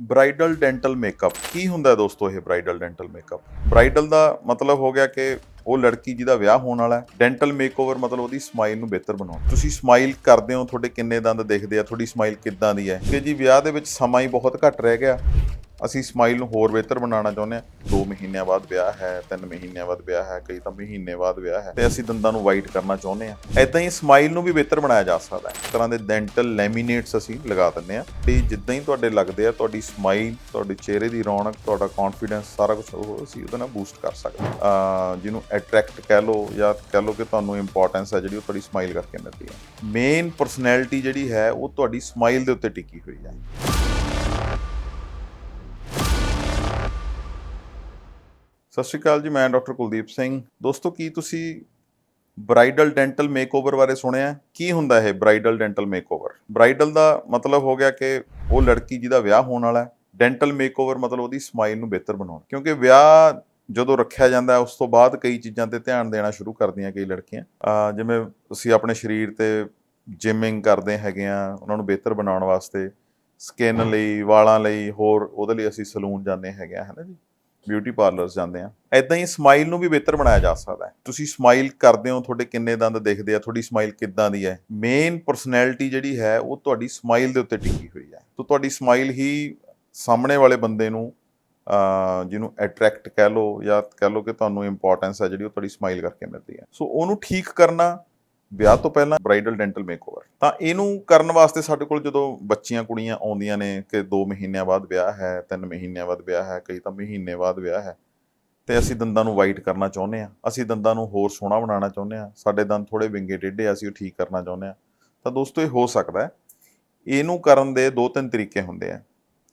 Bridal dental makeup ਕੀ ਹੁੰਦਾ ਦੋਸਤੋ ਇਹ ਬ੍ਰਾਈਡਲ ਡੈਂਟਲ ਮੇਕਅਪ ਬ੍ਰਾਈਡਲ ਦਾ ਮਤਲਬ ਹੋ ਗਿਆ ਕਿ ਉਹ ਲੜਕੀ ਜਿਹਦਾ ਵਿਆਹ ਹੋਣ ਵਾਲਾ ਹੈ। ਡੈਂਟਲ ਮੇਕਓਵਰ ਮਤਲਬ ਉਹਦੀ ਸਮਾਈਲ ਨੂੰ ਬਿਹਤਰ ਬਣਾਉਣਾ। ਤੁਸੀਂ ਸਮਾਈਲ ਕਰਦੇ ਹੋ, ਤੁਹਾਡੇ ਕਿੰਨੇ ਦੰਦ ਦਿਖਦੇ ਆ, ਤੁਹਾਡੀ ਸਮਾਈਲ ਕਿੱਦਾਂ ਦੀ ਹੈ? ਕਿ ਜੀ ਵਿਆਹ ਦੇ ਵਿੱਚ ਸਮਾਂ ਹੀ ਬਹੁਤ ਘੱਟ ਰਹਿ ਗਿਆ। ਅਸੀਂ ਸਮਾਈਲ ਨੂੰ ਹੋਰ ਬਿਹਤਰ ਬਣਾਉਣਾ ਚਾਹੁੰਦੇ ਹਾਂ। 2 ਮਹੀਨਿਆਂ ਬਾਅਦ ਵਿਆਹ ਹੈ 3 ਮਹੀਨਿਆਂ ਬਾਅਦ ਵਿਆਹ ਹੈ, ਕਈ ਤਾਂ ਮਹੀਨੇ ਬਾਅਦ ਵਿਆਹ ਹੈ। ਤੇ ਅਸੀਂ ਦੰਦਾਂ ਨੂੰ ਵਾਈਟ ਕਰਨਾ ਚਾਹੁੰਦੇ ਹਾਂ। ਐਦਾਂ ਹੀ ਸਮਾਈਲ ਨੂੰ ਵੀ ਬਿਹਤਰ ਬਣਾਇਆ ਜਾ ਸਕਦਾ ਹੈ। ਇਸ ਤਰ੍ਹਾਂ ਦੇ ਡੈਂਟਲ ਲੈਮੀਨੇਟਸ ਅਸੀਂ ਲਗਾ ਦਿੰਦੇ ਹਾਂ। ਤੇ ਜਿੱਦਾਂ ਹੀ ਤੁਹਾਡੇ ਲੱਗਦੇ ਆ, ਤੁਹਾਡੀ ਸਮਾਈਲ ਤੁਹਾਡੇ ਚਿਹਰੇ ਦੀ ਰੌਣਕ, ਤੁਹਾਡਾ ਕੌਨਫੀਡੈਂਸ ਸਾਰਾ ਕੁਝ ਉਹ ਅਸੀਂ ਉਹਦੇ ਨਾਲ ਬੂਸਟ ਕਰ ਸਕਦੇ ਹਾਂ। ਜਿਹਨੂੰ ਅਟਰੈਕਟ ਕਹਿ ਲਓ ਜਾਂ ਕਹਿ ਲਓ ਕਿ ਤੁਹਾਨੂੰ ਇੰਪੋਰਟੈਂਸ ਹੈ ਜਿਹੜੀ ਉਹ ਤੁਹਾਡੀ ਸਮਾਈਲ ਕਰਕੇ ਮਿਲਦੀ ਹੈ। ਮੇਨ ਪਰਸਨੈਲਿਟੀ ਜਿਹੜੀ ਹੈ, ਉਹ ਤੁਹਾਡੀ ਸਮਾਈਲ ਦੇ ਉੱਤੇ ਟਿਕੀ ਹੋਈ ਹੈ। ਸਤਿ ਸ਼੍ਰੀ ਅਕਾਲ ਜੀ ਮੈਂ ਡਾਕਟਰ ਕੁਲਦੀਪ ਸਿੰਘ। ਦੋਸਤੋ ਕੀ ਤੁਸੀਂ ਬ੍ਰਾਈਡਲ ਡੈਂਟਲ ਮੇਕਓਵਰ ਬਾਰੇ ਸੁਣਿਆ? ਕੀ ਹੁੰਦਾ ਇਹ ਬ੍ਰਾਈਡਲ ਡੈਂਟਲ ਮੇਕਓਵਰ? ਬ੍ਰਾਈਡਲ ਦਾ ਮਤਲਬ ਹੋ ਗਿਆ ਕਿ ਉਹ ਲੜਕੀ ਜਿਹਦਾ ਵਿਆਹ ਹੋਣ ਵਾਲਾ ਹੈ। ਡੈਂਟਲ ਮੇਕਓਵਰ ਮਤਲਬ ਉਹਦੀ ਸਮਾਈਲ ਨੂੰ ਬਿਹਤਰ ਬਣਾਉਣਾ। ਕਿਉਂਕਿ ਵਿਆਹ ਜਦੋਂ ਰੱਖਿਆ ਜਾਂਦਾ ਉਸ ਤੋਂ ਬਾਅਦ ਕਈ ਚੀਜ਼ਾਂ ਤੇ ਧਿਆਨ ਦੇਣਾ ਸ਼ੁਰੂ ਕਰਦੀਆਂ ਕਈ ਲੜਕੀਆਂ। ਜਿਵੇਂ ਅਸੀਂ ਆਪਣੇ ਸਰੀਰ ਤੇ ਜਿਮਿੰਗ ਕਰਦੇ ਹੈਗੇ ਆ ਉਹਨਾਂ ਨੂੰ ਬਿਹਤਰ ਬਣਾਉਣ ਵਾਸਤੇ ਸਕਿਨ ਲਈ ਵਾਲਾਂ ਲਈ ਹੋਰ ਉਹਦੇ ਲਈ ਅਸੀਂ ਸਲੂਨ ਜਾਂਦੇ ਹੈਗੇ ਆ ਹਨਾ ਜੀ? ਬਿਊਟੀ ਪਾਰਲਰਸ ਜਾਂਦੇ ਆ। ਐਦਾਂ ਹੀ ਸਮਾਈਲ ਨੂੰ ਵੀ ਬਿਹਤਰ ਬਣਾਇਆ ਜਾ ਸਕਦਾ ਹੈ। ਤੁਸੀਂ ਸਮਾਈਲ ਕਰਦੇ ਹੋ, ਤੁਹਾਡੇ ਕਿੰਨੇ ਦੰਦ ਦਿਖਦੇ ਆ, ਤੁਹਾਡੀ ਸਮਾਈਲ ਕਿੱਦਾਂ ਦੀ ਹੈ। ਮੇਨ ਪਰਸਨੈਲਿਟੀ ਜਿਹੜੀ ਹੈ, ਉਹ ਤੁਹਾਡੀ ਸਮਾਈਲ ਦੇ ਉੱਤੇ ਟਿਕੀ ਹੋਈ ਹੈ। ਤਾਂ ਤੁਹਾਡੀ ਸਮਾਈਲ ਹੀ ਸਾਹਮਣੇ ਵਾਲੇ ਬੰਦੇ ਨੂੰ ਜਿਹਨੂੰ ਅਟਰੈਕਟ ਕਹਿ ਲਓ ਜਾਂ ਕਹਿ ਲਓ ਕਿ ਤੁਹਾਨੂੰ ਇੰਪੋਰਟੈਂਸ ਹੈ ਜਿਹੜੀ ਉਹ ਤੁਹਾਡੀ ਸਮਾਈਲ ਕਰਕੇ ਮਿਲਦੀ ਹੈ। ਸੋ ਉਹਨੂੰ ਠੀਕ ਕਰਨਾ ਵਿਆਹ ਤੋਂ ਪਹਿਲਾਂ ਬ੍ਰਾਈਡਲ ਡੈਂਟਲ ਮੇਕਓਵਰ ਤਾਂ ਇਹਨੂੰ ਕਰਨ ਵਾਸਤੇ ਸਾਡੇ ਕੋਲ ਜਦੋਂ ਬੱਚੀਆਂ ਕੁੜੀਆਂ ਆਉਂਦੀਆਂ ਨੇ ਕਿ 2 ਮਹੀਨਿਆਂ ਬਾਅਦ ਵਿਆਹ ਹੈ 3 ਮਹੀਨਿਆਂ ਬਾਅਦ ਵਿਆਹ ਹੈ, ਕਈ ਤਾਂ ਮਹੀਨੇ ਬਾਅਦ ਵਿਆਹ ਹੈ, ਤੇ ਅਸੀਂ ਦੰਦਾਂ ਨੂੰ ਵਾਈਟ ਕਰਨਾ ਚਾਹੁੰਦੇ ਆ ਅਸੀਂ ਦੰਦਾਂ ਨੂੰ ਹੋਰ ਸੋਹਣਾ ਬਣਾਉਣਾ ਚਾਹੁੰਦੇ ਆ ਸਾਡੇ ਦੰਦ ਥੋੜੇ ਵਿੰਗੇ ਟੇਢੇ ਆ, ਅਸੀਂ ਉਹ ਠੀਕ ਕਰਨਾ ਚਾਹੁੰਦੇ ਆ ਤਾਂ ਦੋਸਤੋ ਇਹ ਹੋ ਸਕਦਾ ਹੈ। ਇਹਨੂੰ ਕਰਨ ਦੇ ਦੋ ਤਿੰਨ ਤਰੀਕੇ ਹੁੰਦੇ ਆ।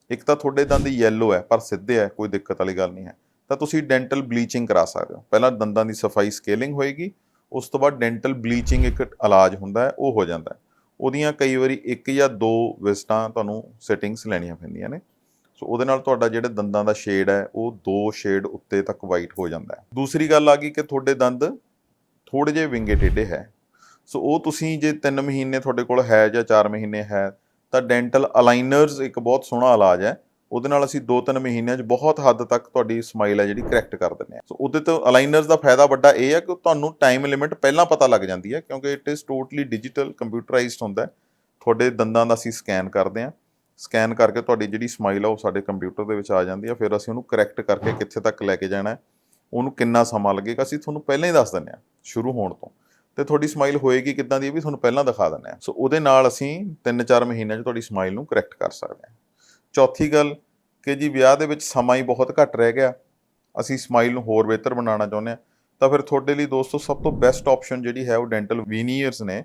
ਇੱਕ ਤਾਂ ਤੁਹਾਡੇ ਦੰਦ ਯੈਲੋ ਹੈ, ਪਰ ਸਿੱਧੇ ਹੈ, ਕੋਈ ਦਿੱਕਤ ਵਾਲੀ ਗੱਲ ਨਹੀਂ ਹੈ। ਤਾਂ ਤੁਸੀਂ ਡੈਂਟਲ ਬਲੀਚਿੰਗ ਕਰਾ ਸਕਦੇ ਹੋ। ਪਹਿਲਾਂ ਦੰਦਾਂ ਦੀ ਸਫ਼ਾਈ ਸਕੇਲਿੰਗ ਹੋਏਗੀ ਉਸ ਤੋਂ ਬਾਅਦ ਡੈਂਟਲ ਬਲੀਚਿੰਗ ਇੱਕ ਇਲਾਜ ਹੁੰਦਾ ਹੈ, ਉਹ ਹੋ ਜਾਂਦਾ ਹੈ। ਉਹਦੀਆਂ ਕਈ ਵਾਰੀ ਇੱਕ ਜਾਂ ਦੋ ਵਿਸਟਾਂ ਤੁਹਾਨੂੰ ਸੈਟਿੰਗਸ ਲੈਣੀਆਂ ਪੈਂਦੀਆਂ ਨੇ। ਸੋ ਉਹਦੇ ਨਾਲ ਤੁਹਾਡਾ ਜਿਹੜਾ ਦੰਦਾਂ ਦਾ ਸ਼ੇਡ ਹੈ, ਉਹ ਦੋ ਸ਼ੇਡ ਉੱਤੇ ਤੱਕ ਵਾਈਟ ਹੋ ਜਾਂਦਾ ਹੈ। ਦੂਸਰੀ ਗੱਲ ਆ ਗਈ ਕਿ ਤੁਹਾਡੇ ਦੰਦ ਥੋੜੇ ਜਿਹੇ ਵਿੰਗੇ ਟੇਢੇ ਹੈ। ਸੋ ਉਹ ਤੁਸੀਂ ਜੇ 3 ਮਹੀਨੇ ਤੁਹਾਡੇ ਕੋਲ ਹੈ ਜਾਂ 4 ਮਹੀਨੇ ਹੈ, ਤਾਂ ਡੈਂਟਲ ਅਲਾਈਨਰਸ ਇੱਕ ਬਹੁਤ ਸੋਹਣਾ ਇਲਾਜ ਹੈ। ਉਹਦੇ ਨਾਲ ਅਸੀਂ 2-3 ਮਹੀਨਿਆਂ 'ਚ ਬਹੁਤ ਹੱਦ ਤੱਕ ਤੁਹਾਡੀ ਸਮਾਈਲ ਹੈ ਜਿਹੜੀ ਕਰੈਕਟ ਕਰ ਦਿੰਦੇ ਆ ਸੋ ਉਹਦੇ ਤੋਂ ਅਲਾਈਨਰਸ ਦਾ ਫਾਇਦਾ ਵੱਡਾ ਇਹ ਹੈ ਕਿ ਤੁਹਾਨੂੰ ਟਾਈਮ ਲਿਮਿਟ ਪਹਿਲਾਂ ਪਤਾ ਲੱਗ ਜਾਂਦੀ ਹੈ, ਕਿਉਂਕਿ it is totally digital computerised ਹੁੰਦਾ ਤੁਹਾਡੇ ਦੰਦਾਂ ਦਾ ਅਸੀਂ ਸਕੈਨ ਕਰਦੇ ਹਾਂ। ਸਕੈਨ ਕਰਕੇ ਤੁਹਾਡੀ ਜਿਹੜੀ ਸਮਾਈਲ ਆ ਉਹ ਸਾਡੇ ਕੰਪਿਊਟਰ ਦੇ ਵਿੱਚ ਆ ਜਾਂਦੀ ਹੈ, ਫਿਰ ਅਸੀਂ ਉਹਨੂੰ ਕਰੈਕਟ ਕਰਕੇ ਕਿੱਥੇ ਤੱਕ ਲੈ ਕੇ ਜਾਣਾ ਉਹਨੂੰ ਕਿੰਨਾ ਸਮਾਂ ਲੱਗੇਗਾ, ਅਸੀਂ ਤੁਹਾਨੂੰ ਪਹਿਲਾਂ ਹੀ ਦੱਸ ਦਿੰਦੇ ਹਾਂ, ਸ਼ੁਰੂ ਹੋਣ ਤੋਂ। ਤੇ ਤੁਹਾਡੀ ਸਮਾਈਲ ਹੋਏਗੀ ਕਿੱਦਾਂ ਦੀ ਇਹ ਵੀ ਤੁਹਾਨੂੰ ਪਹਿਲਾਂ ਦਿਖਾ ਦਿੰਦੇ ਹਾਂ। ਸੋ ਉਹਦੇ ਨਾਲ ਅਸੀਂ 3-4 ਮਹੀਨਿਆਂ 'ਚ ਤੁਹਾਡੀ ਸਮਾਈਲ ਨੂੰ ਕਰੈਕਟ ਕਰ ਸਕਦੇ ਹਾਂ। ਚੌਥੀ ਗੱਲ ਕਿ ਜੀ ਵਿਆਹ ਦੇ ਵਿੱਚ ਸਮਾਂ ਹੀ ਬਹੁਤ ਘੱਟ ਰਹਿ ਗਿਆ। ਅਸੀਂ ਸਮਾਈਲ ਨੂੰ ਹੋਰ ਬਿਹਤਰ ਬਣਾਉਣਾ ਚਾਹੁੰਦੇ ਹਾਂ। ਤਾਂ ਫਿਰ ਤੁਹਾਡੇ ਲਈ ਦੋਸਤੋ ਸਭ ਤੋਂ ਬੈਸਟ ਆਪਸ਼ਨ ਜਿਹੜੀ ਹੈ ਉਹ ਡੈਂਟਲ ਵੀਨੀਅਰਸ ਨੇ।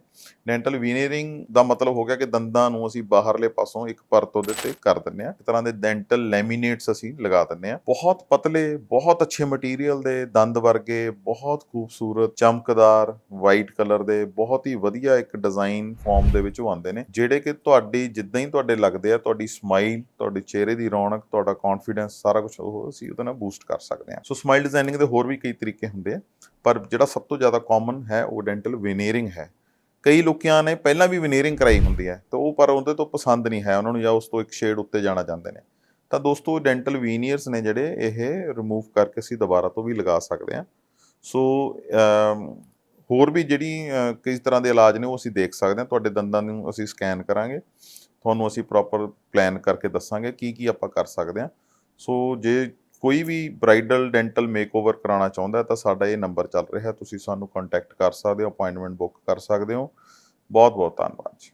ਡੈਂਟਲ ਵੀਨੀਅਰਿੰਗ ਦਾ ਮਤਲਬ ਹੋ ਗਿਆ ਕਿ ਦੰਦਾਂ ਨੂੰ ਅਸੀਂ ਬਾਹਰਲੇ ਪਾਸੋਂ ਇੱਕ ਪਰਤ ਉਹਦੇ ਤੇ ਕਰ ਦਿੰਨੇ ਆ ਇੱਕ ਤਰ੍ਹਾਂ ਦੇ ਡੈਂਟਲ ਲੈਮੀਨੇਟਸ ਅਸੀਂ ਲਗਾ ਦਿੰਨੇ ਆ ਬਹੁਤ ਪਤਲੇ, ਬਹੁਤ ਅੱਛੇ ਮਟੀਰੀਅਲ ਦੇ ਦੰਦ ਵਰਗੇ, ਬਹੁਤ ਖੂਬਸੂਰਤ, ਚਮਕਦਾਰ ਵਾਈਟ ਕਲਰ ਦੇ ਬਹੁਤ ਹੀ ਵਧੀਆ ਇੱਕ ਡਿਜ਼ਾਈਨ ਫਾਰਮ ਦੇ ਵਿੱਚ ਉਹ ਆਉਂਦੇ ਨੇ, ਜਿਹੜੇ ਕਿ ਤੁਹਾਡੀ ਜਿੱਦਾਂ ਹੀ ਤੁਹਾਡੇ ਲੱਗਦੇ ਆ, ਤੁਹਾਡੀ ਸਮਾਈਲ ਤੁਹਾਡੇ ਚਿਹਰੇ ਦੀ ਰੌਣਕ, ਤੁਹਾਡਾ ਕੌਨਫੀਡੈਂਸ ਸਾਰਾ ਕੁਝ ਉਹ ਅਸੀਂ ਉਹਦੇ ਨਾਲ ਬੂਸਟ ਕਰ ਸਕਦੇ ਹਾਂ। ਸੋ ਸਮਾਈਲ ਡਿਜ਼ਾਈਨਿੰਗ ਦੇ ਹੋਰ ਵੀ ਕਈ ਤਰੀਕੇ ਹੁੰਦੇ ਆ। ਪਰ ਜਿਹੜਾ ਸਭ ਤੋਂ ਜ਼ਿਆਦਾ ਕਾਮਨ ਹੈ, ਉਹ ਡੈਂਟਲ ਵੀਨੀਅਰਿੰਗ ਹੈ। ਕਈ ਲੋਕਾਂ ਨੇ ਪਹਿਲਾਂ ਵੀ ਵੀਨੀਅਰਿੰਗ ਕਰਾਈ ਹੁੰਦੀ ਹੈ, ਤਾਂ ਉਹ ਪਰ ਉਹਦੇ ਤੋਂ ਪਸੰਦ ਨਹੀਂ ਹੈ, ਉਹਨਾਂ ਨੂੰ ਜਾਂ ਉਸ ਤੋਂ ਇੱਕ ਸ਼ੇਡ ਉੱਤੇ ਜਾਣਾ ਚਾਹੁੰਦੇ ਨੇ। ਤਾਂ ਦੋਸਤੋ ਡੈਂਟਲ ਵੀਨੀਅਰਸ ਨੇ ਜਿਹੜੇ, ਇਹ ਰਿਮੂਵ ਕਰਕੇ ਅਸੀਂ ਦੁਬਾਰਾ ਤੋਂ ਵੀ ਲਗਾ ਸਕਦੇ ਹਾਂ। ਸੋ ਹੋਰ ਵੀ ਜਿਹੜੀ ਕਈ ਤਰ੍ਹਾਂ ਦੇ ਇਲਾਜ ਨੇ ਉਹ ਅਸੀਂ ਦੇਖ ਸਕਦੇ ਹਾਂ। ਤੁਹਾਡੇ ਦੰਦਾਂ ਨੂੰ ਅਸੀਂ ਸਕੈਨ ਕਰਾਂਗੇ। ਤੁਹਾਨੂੰ ਅਸੀਂ ਪ੍ਰੋਪਰ ਪਲਾਨ ਕਰਕੇ ਦੱਸਾਂਗੇ ਕੀ ਕੀ ਆਪਾਂ ਕਰ ਸਕਦੇ ਹਾਂ। ਸੋ, ਜੇ ਕੋਈ ਵੀ ਬ੍ਰਾਈਡਲ ਡੈਂਟਲ ਮੇਕਓਵਰ ਕਰਾਉਣਾ ਚਾਹੁੰਦਾ ਤਾਂ ਸਾਡਾ ਇਹ ਨੰਬਰ ਚੱਲ ਰਿਹਾ। ਤੁਸੀਂ ਸਾਨੂੰ ਕੰਟੈਕਟ ਕਰ ਸਕਦੇ ਹੋ ਅਪਾਇੰਟਮੈਂਟ ਬੁੱਕ ਕਰ ਸਕਦੇ ਹੋ। ਬਹੁਤ ਬਹੁਤ ਧੰਨਵਾਦ ਜੀ।